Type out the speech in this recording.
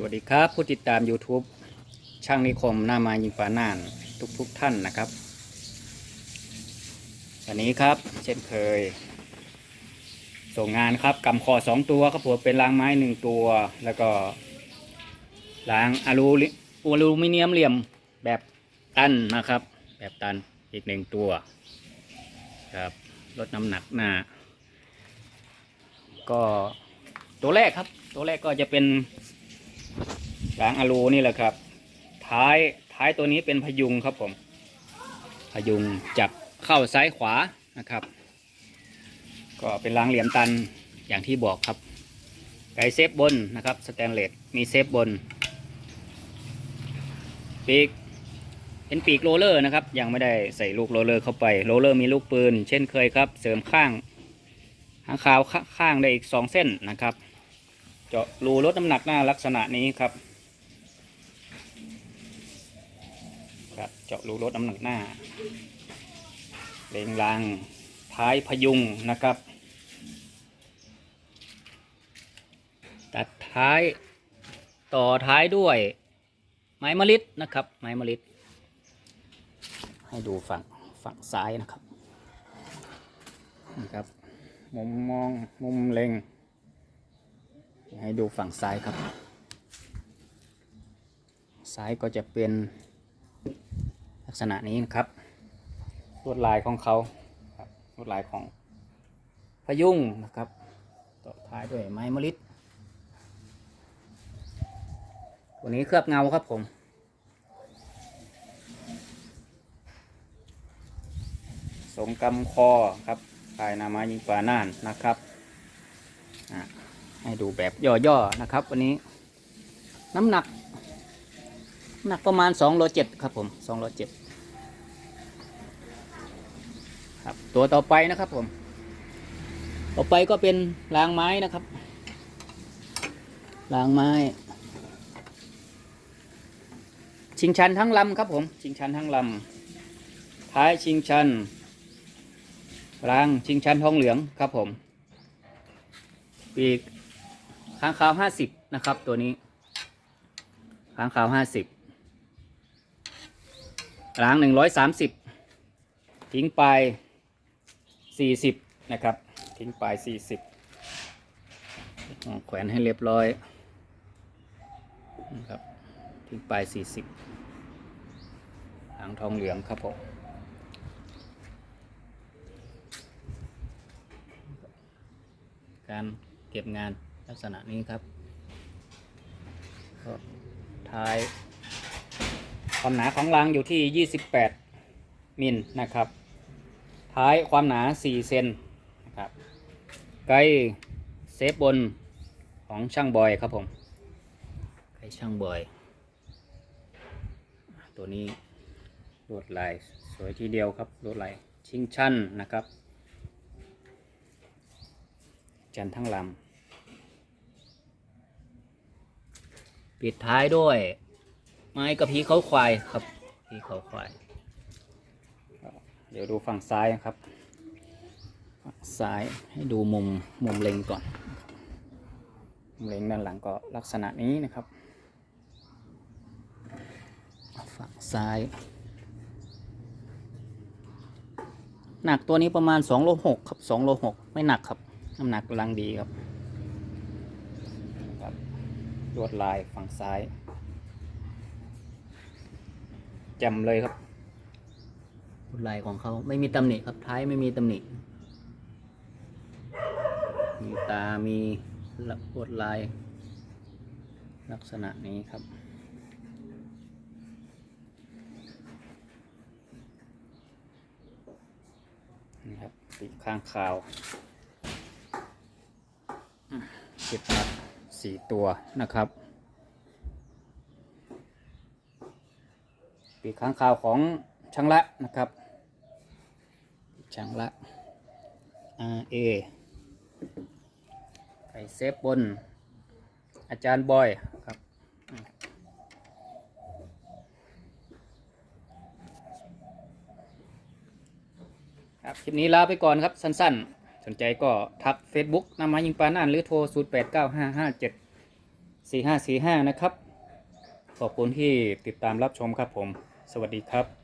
สวัสดีครับผู้ติดตาม YouTube ช่างนิคมหน้ามายิงฝาน่านทุกทุกๆท่านนะครับวันนี้ครับเช่นเคย ส่งงานครับกำคอสองตัวครับผมเป็นรางไม้หนึ่งตัว แล้วก็รางอลูลิอลูมิเนียมเหลี่ยมแบบตันนะครับ แบบตันอีกหนึ่งตัวครับลดน้ำหนักหน้า ก็ตัวแรกครับ ตัวแรกก็จะเป็น รางอะลูนี่แหละครับ ท้ายท้ายตัวนี้เป็นพยุงครับผม พยุงจับเข้าซ้ายขวานะครับ ก็เป็นรางเหลี่ยมตันอย่างที่บอกครับไกเซฟบนนะครับสแตนเลสมีเซฟบนปีกเป็นปีกโรเลอร์นะครับ ยังไม่ได้ใส่ลูกโรเลอร์เข้าไปโรเลอร์มีลูกปืน เช่นเคยครับ เสริมข้างหางขาวข้าข้างได้อีกสองเส้นนะครับ เจาะรูลดน้ำหนักหน้าลักษณะนี้ครับ ครับเจาะรูลดน้ำหนักหน้าเลงรางท้ายพยุงนะครับ ตัดท้ายต่อท้ายด้วย ไม้มะลิดนะครับ ไม้มะลิดให้ดูฝั่งฝั่งซ้ายนะครับนะครับ มุมมองมุมเล็ง ให้ดูฝั่งซ้ายครับ ซ้ายก็จะเป็น ลักษณะนี้นะครับลวดลายของเขาครับลวดลายของพยุงนะครับต่อท้ายด้วยไม้มะลิดตัวนี้เคลือบเงาครับผมสงกำคอครับภายนามายิงกว่าน่านนะครับให้ดูแบบย่อๆนะครับ วันนี้น้ำหนัก หนักประมาณ2โลเจ็ดครับผม2โลเจ็ดครับตัวต่อไปนะครับผม ต่อไปก็เป็นรางไม้นะครับรางไม้ ชิงชันทั้งลำครับผม ชิงชันทั้งลำท้ายชิงชันรางชิงชันทองเหลืองครับผมปีกค้างคาวห้าสิบนะครับ ตัวนี้ค้างคาวห้าสิบ รางหนึ่งร้อยสามสิบทิ้งไปสี่สิบนะครับ ทิ้งไปสี่สิบแขวนให้เรียบร้อยนะครับทิ้งไปสี่สิบหางทองเหลืองครับผมการเก็บงานลักษณะนี้ครับก็ท้าย ความหนาของรางอยู่ที่ 28 มิลนะครับ ท้ายความหนา 4 เซนนะครับไกด์เซฟบนของช่างบอยครับผมไกด์ช่างบอย ตัวนี้ลวดลายสวยทีเดียวครับลวดลายชิงชันนะครับ จันทั้งลำปิดท้ายด้วย ไม้กระพีเขาควายครับพีเขาควาย เดี๋ยวดูฝั่งซ้ายนะครับ ฝั่งซ้ายให้ดูมุมมุมเล็งก่อน มุมเล็งด้านหลังก็ลักษณะนี้นะครับ ฝั่งซ้าย หนักตัวนี้ประมาณ2โล6ครับ2โล6ไม่หนักครับ น้ำหนักกำลังดีครับครับลวดลายฝั่งซ้าย จำเลยครับลวดลายของเขาไม่มีตำหนิครับท้ายไม่มีตำหนิ มีตา มีลวดลาย ลักษณะนี้ครับ นี่ครับปีกข้างคาวเก็บมาสี่ตัวนะครับ ปีกข้างคาวของช่างละนะครับช่างละ R A ไก่เซฟบน อาจารย์บอยครับครับ คลิปนี้ลาไปก่อนครับสั้นๆ สนใจก็ทัก Facebook นำมายิงปาน่านหรือโทร 0 8 9 5 5 7 4545 นะครับ ขอบคุณที่ติดตามรับชมครับผม สวัสดีครับ